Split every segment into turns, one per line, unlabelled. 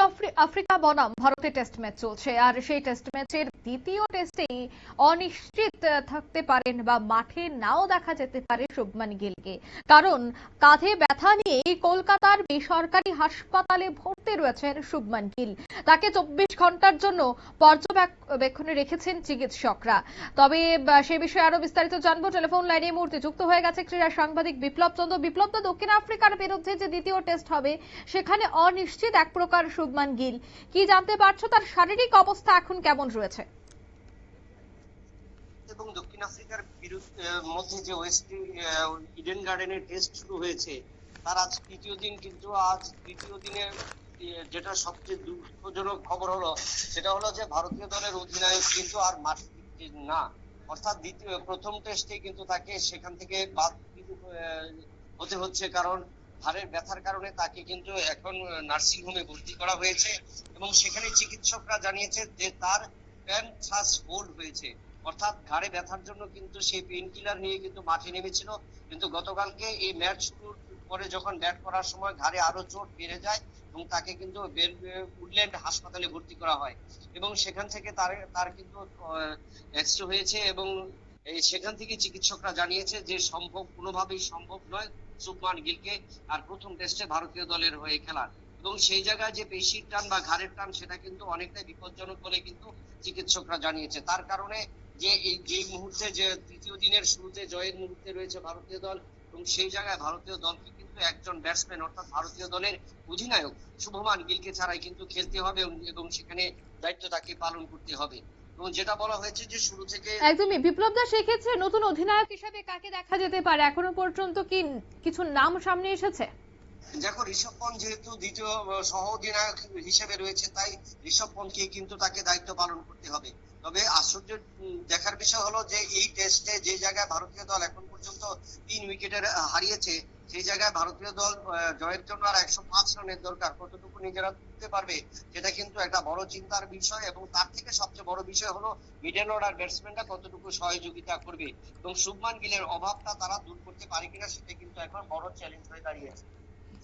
আফ্রি- Africa বনাম, ভারতে test match চলছে। আর সেই টেস্ট ম্যাচের দ্বিতীয় টেস্টেই অনিশ্চিত থাকতে পারেন বা মাঠে নাও দেখা যেতে পারে শুভমান গিলকে। কারণ কাঁধে ব্যথা নিয়ে কলকাতার বেসরকারি হাসপাতালে ভর্তি রয়েছেন শুভমান গিল। তাকে চব্বিশ ঘণ্টার জন্য পর্যবেক্ষণে রেখেছেন চিকিৎসকরা। তবে সে বিষয়ে আরও বিস্তারিত জানব। টেলিফোন লাইনে মুহূর্তে যুক্ত হয়ে গেছে ক্রীড়া সাংবাদিক বিপ্লব চন্দ্র। বিপ্লব দক্ষিণ আফ্রিকার বিরুদ্ধে যে দ্বিতীয় টেস্ট হবে, সেখানে অনিশ্চিত এক প্রকার শুভমান গিল। কি জানতে পারছ তার শারীরিক অবস্থা এখন কেমন রয়েছে?
এবং দক্ষিণ আফ্রিকার মধ্যে যে ওয়েস্ট ইডেন গার্ডেনের টেস্ট শুরু হয়েছে, তার আজ তৃতীয় দিন, কিন্তু আজ তৃতীয় দিনে যেটা সবচেয়ে দুঃখজনক খবর হলো, সেটা হলো যে ভারতীয় দলের অধিনায়ক কিন্তু আর মাঠে না। অর্থাৎ দ্বিতীয়, প্রথম টেস্টে কিন্তু তাকে সেখান থেকে বাদ হতে হচ্ছে কারণ হাড়ের ব্যথার কারণে তাকে কিন্তু এখন নার্সিং হোমে ভর্তি করা হয়েছে এবং সেখানে চিকিৎসকরা জানিয়েছে যে তার প্যান থ্রাস হোল্ড হয়েছে। অর্থাৎ ঘাড়ে ব্যথার জন্য কিন্তু সেই পেইন কিলার নিয়ে কিন্তু মাঠে নেমেছিল। কিন্তু গতকালকে এই ম্যাচ শুরুর পরে যখন ব্যাট করার সময় ঘাড়ে আরও চোট বেড়ে যায় এবং তাকে কিন্তু উডল্যান্ড হাসপাতালে ভর্তি করা হয়। এবং সেখান থেকে তার তার কিন্তু হয়েছে এবং সেখান থেকে চিকিৎসকরা জানিয়েছে যে সম্ভব, কোনোভাবেই সম্ভব নয়। সুবমান গিলকে আর প্রথম টেস্টে ভারতীয় দলের হয়ে খেলার এবং সেই জায়গায় যে পেশির টান বা ঘাড়ের টান, সেটা কিন্তু অনেকটাই বিপজ্জনক বলে কিন্তু চিকিৎসকরা জানিয়েছে। তার কারণে যে এই, যে মুহূর্তে, যে তৃতীয় দিনের শুরুতে, জয়ের মুহূর্তে রয়েছে ভারতীয় দল, এবং সেই জায়গায় ভারতীয় দলকে কিন্তু একজন ব্যাটসম্যান অর্থাৎ ভারতীয় দলের অধিনায়ক শুভমান গিলকে ছাড়াই কিন্তু খেলতে হবে এবং- এবং সেখানে দায়িত্ব তাকে পালন করতে হবে। এবং যেটা বলা হয়েছে যে শুরু থেকে
একদমই। বিপ্লব দা সেক্ষেত্রে নতুন অধিনায়ক হিসেবে কাকে দেখা যেতে পারে? এখনও পর্যন্ত কি কিছু নাম সামনে এসেছে?
দেখো ঋষভ পন্থ যেহেতু দ্বিতীয় সহ অধিনায়ক হিসেবে রয়েছে তাই ঋষভ পন্থকে কিন্তু তাকে দায়িত্ব পালন করতে হবে। তবে আশ্চর্য দেখার বিষয় হলো যে এই টেস্টে যে জায়গায় ভারতীয় দল এখন পর্যন্ত তিন উইকেটের হারিয়েছে সেই জায়গায় ভারতীয় দল জয়ের জন্য আর একশো পাঁচ রানের দরকার, কতটুকু নিজেরা তুলতে পারবে, সেটা কিন্তু একটা বড় চিন্তার বিষয় এবং তার থেকে সবচেয়ে বড় বিষয় হলো মিডল অর্ডার ব্যাটসম্যানরা কতটুকু সহযোগিতা করবে এবং শুভমান গিলের অভাবটা তারা দূর করতে পারে কিনা, সেটা কিন্তু এখন বড় চ্যালেঞ্জ হয়ে দাঁড়িয়েছে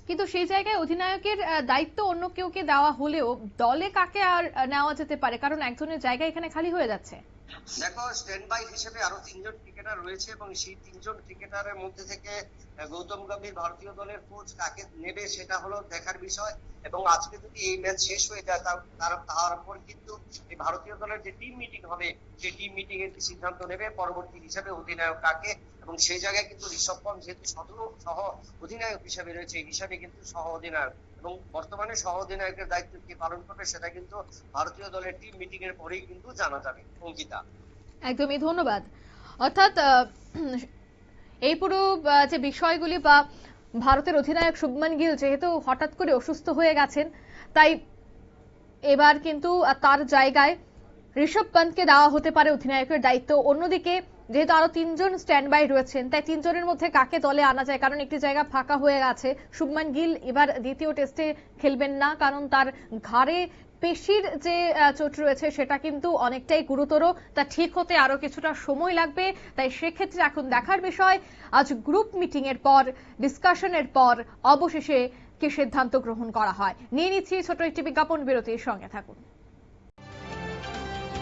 কিন্তু সেই জায়গায় অধিনায়কের দায়িত্ব অন্য কেউকে দেওয়া হলেও দলে কাকে আর নেওয়া যেতে পারে? কারণ একজনের জায়গা এখানে খালি হয়ে যাচ্ছে।
দেখো স্ট্যান্ড বাই হিসেবে আরও তিনজন ক্রিকেটার রয়েছে এবং সেই তিনজন ক্রিকেটারের মধ্যে থেকে গৌতম গম্ভীর ভারতীয় দলের কোচ কাকে নেবে সেটা হলো দেখার বিষয়। এবং আজকে যদি এই ম্যাচ শেষ হয়ে যায় তার তারপর কিন্তু এই ভারতীয় দলের যে টিম মিটিং হবে, সেই টিম মিটিং এর সিদ্ধান্ত নেবে? পরবর্তী হিসাবে অধিনায়ক কাকে এবং সেই জায়গায় কিন্তু ঋষভ পন্থ যেহেতু সদর সহ অধিনায়ক হিসাবে রয়েছে, এই হিসাবে কিন্তু সহ অধিনায়ক। এবং বর্তমানে সহ অধিনায়কের দায়িত্ব কে পালন করবে সেটা কিন্তু ভারতীয় দলের টিম মিটিং এর পরেই কিন্তু জানা যাবে। অঙ্কিতা।
একদমই, ধন্যবাদ। অর্থাৎ এই পুরো যে বিষয়গুলি বা ভারতের অধিনায়ক শুভমান গিল যেহেতু হঠাৎ করে অসুস্থ হয়ে গেছেন, তাই এবার কিন্তু তার জায়গায় ঋষভ পন্থকে দেওয়া হতে পারে অধিনায়কের দায়িত্ব। অন্যদিকে যেহেতু আরও তিনজন স্ট্যান্ড বাই রয়েছেন, তাই তিনজনের মধ্যে কাকে দলে আনা যায়? কারণ একটি জায়গা ফাঁকা হয়ে গেছে শুভমান গিল এবার দ্বিতীয় টেস্টে খেলবেন না, কারণ তার ঘাড়ে পেশির যে চোট রয়েছে সেটা কিন্তু অনেকটাই গুরুতর। তা ঠিক হতে আরও কিছুটা সময় লাগবে, তাই সেক্ষেত্রে এখন দেখার বিষয়, আজ গ্রুপ মিটিং এর পর ডিসকাশনের পর অবশেষে কি সিদ্ধান্ত গ্রহণ করা হয়? নিয়ে নিচ্ছি ছোট একটি বিজ্ঞাপন বিরতির সঙ্গে থাকুন।